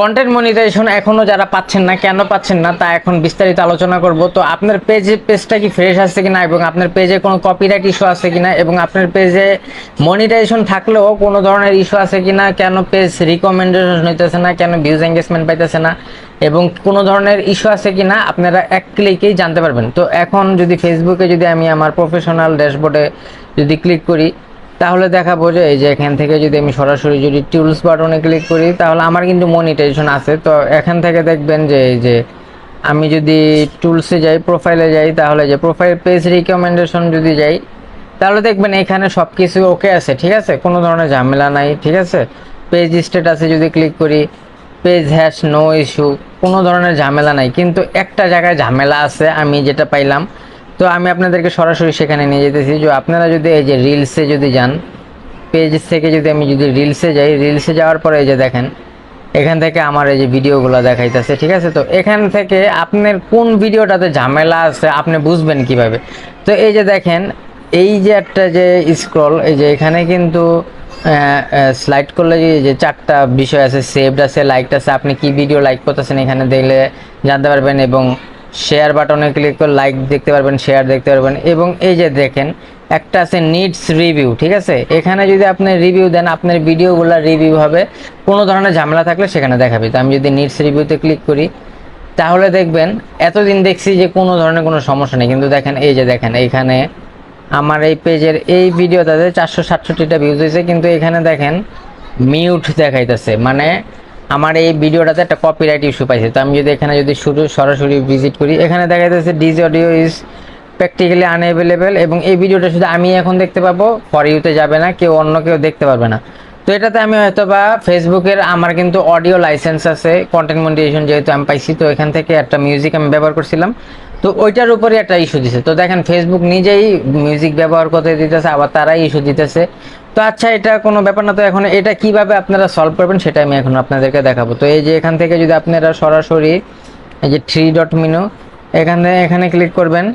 Content monetization এখনও যারা পাচ্ছেন না, কেন পাচ্ছেন না, তা এখন বিস্তারিত আলোচনা করব। তো আপনার পেজে পেজটা কি ফ্রেশ আছে কিনা এবং আপনার পেজে কোনো কপিরাইট ইস্যু আছে কিনা এবং আপনার পেজে মনিটাইজেশন থাকলেও কোনো ধরনের ইস্যু আছে কিনা, কেন পেজ রিকমেন্ডেশন হইতেছে না, কেন ভিউজ এঙ্গেজমেন্ট পাইতেছে না এবং কোনো ধরনের ইস্যু আছে কিনা আপনারা এক ক্লিকেই জানতে পারবেন। তো এখন যদি ফেসবুকে যদি আমি আমার প্রফেশনাল ড্যাশবোর্ডে যদি ক্লিক করি তাহলে দেখাবো যে এই যে এখান থেকে যদি আমি সরাসরি যদি টুলস বাটনে ক্লিক করি, তাহলে আমার কিন্তু মনিটাইজেশন আছে। তো এখান থেকে দেখবেন যে এই যে আমি যদি টুলসে যাই প্রোফাইলে যাই, তাহলে যে প্রোফাইল পেজ রিকমেন্ডেশন যদি যাই, তাহলে দেখবেন এখানে সব কিছু ওকে আছে, ঠিক আছে? কোনো ধরনের ঝামেলা নাই, ঠিক আছে? পেজ স্ট্যাটাসে যদি ক্লিক করি পেজ হ্যাশ নো ইস্যু কোনো ধরনের ঝামেলা নাই। কিন্তু একটা জায়গায় ঝামেলা আছে, আমি যেটা পাইলাম তো আমি আপনাদেরকে সরাসরি সেখানে নিয়ে যেতেছি। যে আপনারা যদি এই যে রিলসে যদি যান পেজ থেকে যদি আমি যদি রিলসে যাই রিলসে যাওয়ার পরে এই যে দেখেন, এখান থেকে আমার এই যে ভিডিওগুলো দেখাইতেছে, ঠিক আছে? তো এখান থেকে আপনার কোন ভিডিওটাতে ঝামেলা আছে, আপনি বুঝবেন কীভাবে? তো এই যে দেখেন, এই যে একটা যে স্ক্রল এই যে এখানে কিন্তু স্লাইড করলে যে- চারটা বিষয় আছে সেভড আছে লাইকড আছে, আপনি কি ভিডিও লাইক করতেছেন এখানে দেখলে জানতে পারবেন এবং শেয়ার বাটনে ক্লিক করে লাইক দেখতে পারবেন শেয়ার দেখতে পারবেন এবং এই যে দেখেন, একটা আছে নিডস রিভিউ ঠিক আছে? এখানে যদি আপনি রিভিউ দেন, আপনার ভিডিওগুলো রিভিউ হবে, কোনো ধরনের ঝামেলা থাকলে সেখানে দেখাবে। তো আমি যদি নিডস রিভিউতে ক্লিক করি, তাহলে দেখবেন, এতদিন দেখছি যে কোনো ধরনের কোনো সমস্যা নেই। কিন্তু দেখেন, এই যে দেখেন এইখানে আমার এই পেজের এই ভিডিওটাতে চারশো সাতষট্টিটা ভিউজ হয়েছে, কিন্তু এখানে দেখেন মিউট দেখাইতেছে। মানে আমার এই ভিডিওটাতে একটা কপিরাইট ইস্যু পাইছে। তো আমি যদি এখানে যদি শুরু, সরাসরি ভিজিট করি, এখানে দেখা যাচ্ছে this audio is practically unavailable এবং এই ভিডিওটা শুধু আমি এখন দেখতে পাবো ফর ইউতে যাবে না, কেউ অন্য কেউ দেখতে পারবে না। তো এটাতে আমি হয়তো বা ফেসবুকের আমার কিন্তু অডিও লাইসেন্স আছে কন্টেন্ট মনিটাইজেশন যেহেতু আমি পাইছি, তো এখান থেকে একটা মিউজিক আমি ব্যবহার করছিলাম। তো ওইটার উপরে একটা ইস্যু দিছে। তো দেখেন ফেসবুক নিজেই মিউজিক ব্যবহার করতে দিতেছে, আবার তারাই ইস্যু দিতেছে। তো আচ্ছা এটা কোনো ব্যাপার না। তো এখন এটা কীভাবে আপনারা সলভ করবেন সেটা আমি এখন আপনাদেরকে দেখাবো। তো এই যে এখান থেকে যদি আপনারা সরাসরি এই যে থ্রি ডট মেনু এখান, এখানে ক্লিক করবেন।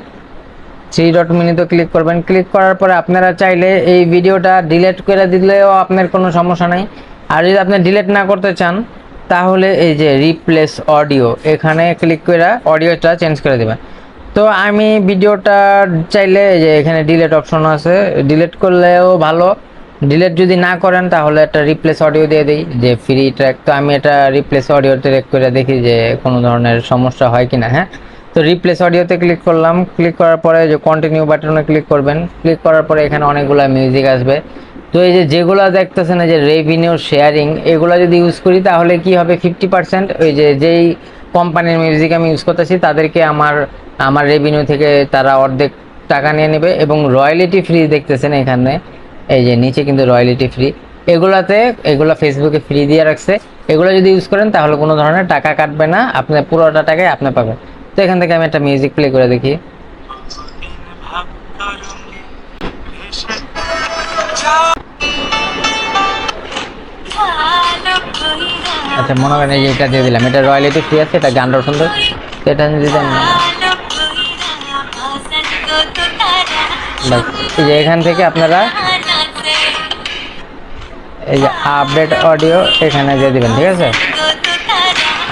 থ্রি ডট মিনিতে ক্লিক করবেন। ক্লিক করার পরে আপনারা চাইলে এই ভিডিওটা ডিলেট করে দিলেও আপনার কোনো সমস্যা নাই। আর যদি আপনি ডিলেট না করতে চান, তাহলে এই যে রিপ্লেস অডিও এখানে ক্লিক করে অডিওটা চেঞ্জ করে দেবেন। তো আমি ভিডিওটা চাইলে যে এখানে ডিলেট অপশন আছে। ডিলেট করলেও ভালো। ডিলিট যদি না করেন, তাহলে একটা রিপ্লেস অডিও দিয়ে দিই, যে ফ্রি ট্র্যাক তো আমি এটা রিপ্লেস অডিও ট্র্যাক করে দেখি যে কোনো ধরনের সমস্যা হয় কিনা হ্যাঁ? তো রিপ্লেস অডিওতে ক্লিক করলাম। ক্লিক করার পরে যে কন্টিনিউ বাটনে ক্লিক করবেন। ক্লিক করার পরে এখানে অনেকগুলো মিউজিক আসবে। তো এই যে যেগুলো দেখতেছেন যে রেভিনিউ শেয়ারিং এগুলো যদি ইউজ করি, তাহলে কি হবে? ফিফটি পার্সেন্ট ওই যে যেই কোম্পানির মিউজিক আমি ইউজ করতেছি, তাদেরকে আমার আমার রেভিনিউ থেকে তারা অর্ধেক টাকা নিয়ে নেবে এবং রয়্যালিটি ফ্রি দেখতেছেন এখানে। এই যে নিচে কিন্তু রয়্যালিটি ফ্রি এগুলাতে এগুলা ফেসবুকে ফ্রি দিয়ে রাখছে। এগুলো যদি ইউজ করেন তাহলে কোনো ধরনের টাকা কাটবে না। আপনার পুরোটা টাকাই আপনি পাবেন। তো এখান থেকে আমি একটা মিউজিক প্লে করে দেখি। আচ্ছা মনে করেন এই যে এটা দিয়ে দিলাম। এটা রয়্যালিটি ফ্রি আছে এটা গানটা সুন্দর। এটা যদি দেন এই যে এখান থেকে আপনারা এই যে আপডেট অডিও এখানে দিয়ে দিবেন, ঠিক আছে?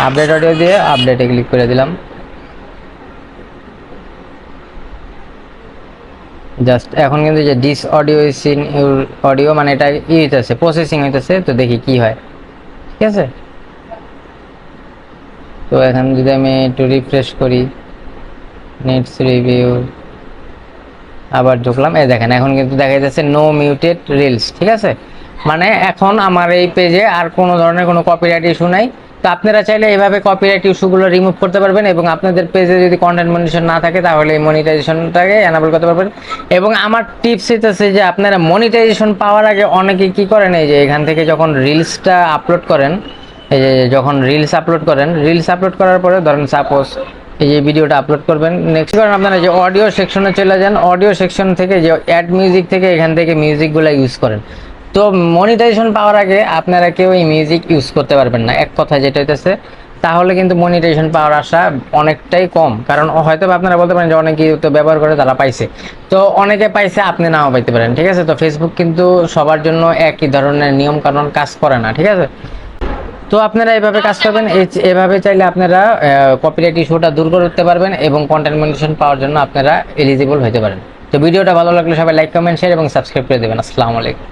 আপডেট অডিও দিয়ে আপডেটে ক্লিক করে দিলাম। জাস্ট এখন কিন্তু যে this audio in your audio মানে এটা ই হইতেছে প্রসেসিং হইতেছে, তো দেখি কি হয়। ঠিক আছে? তো এখন যদি আমি একটু রিফ্রেশ করি নেটস রিভিউ আবার ঢুকলাম, এই দেখেন, এখন কিন্তু দেখা যাচ্ছে নো মিউটেড রিলস ঠিক আছে? মানে এখন আমার এই পেজে আর কোনো ধরনের কোনো কপিরাইট ইস্যু নাই। তো আপনারা চাইলে এইভাবে কপিরাইট ইস্যুগুলো রিমুভ করতে পারবেন এবং আপনাদের পেজে যদি কন্টেন্ট মনিটেশন না থাকে, তাহলে এই মনিটাইজেশনটাকে এনাবল করতে পারবেন। এবং আমার টিপস হচ্ছে যে আপনারা মনিটাইজেশন পাওয়ার আগে অনেকে কি করেন, এই যে এখান থেকে যখন রিলসটা আপলোড করেন, এই যে যখন রিলস আপলোড করেন রিলস আপলোড করার পরে ধরেন সাপোজ এই যে ভিডিওটা আপলোড করবেন নেক্সট করেন আপনারা যে অডিও সেকশনে চলে যান অডিও সেকশন থেকে যে অ্যাড মিউজিক থেকে এখান থেকে মিউজিকগুলো ইউজ করেন। তো মনিটাইজেশন পাওয়ার আগে আপনারা কেউ এই মিউজিক ইউজ করতে পারবেন না। এক কথা যেটা হইতেছে, তাহলে কিন্তু মনিটাইজেশন পাওয়ার আশা অনেকটাই কম। কারণ হয়তো আপনারা বলতে পারেন যে অনেকে তো ব্যবহার করে তারা পাইছে। তো অনেকে পাইছে, আপনি নাও পাইতে পারেন, ঠিক আছে? তো ফেসবুক কিন্তু সবার জন্য একই ধরনের নিয়ম কানুন কাজ করে না, ঠিক আছে? তো আপনারা এভাবে কাজ করবেন। এভাবে চাইলে আপনারা কপিরাইট ইস্যুটা দূর করতে পারবেন এবং কন্টেন্ট মনিটেশন পাওয়ার জন্য আপনারা এলিজিবল হতে পারেন। তো ভিডিওটা ভালো লাগলে সবাই লাইক কমেন্ট শেয়ার এবং সাবস্ক্রাইব করে দেবেন। আসসালামু আলাইকুম।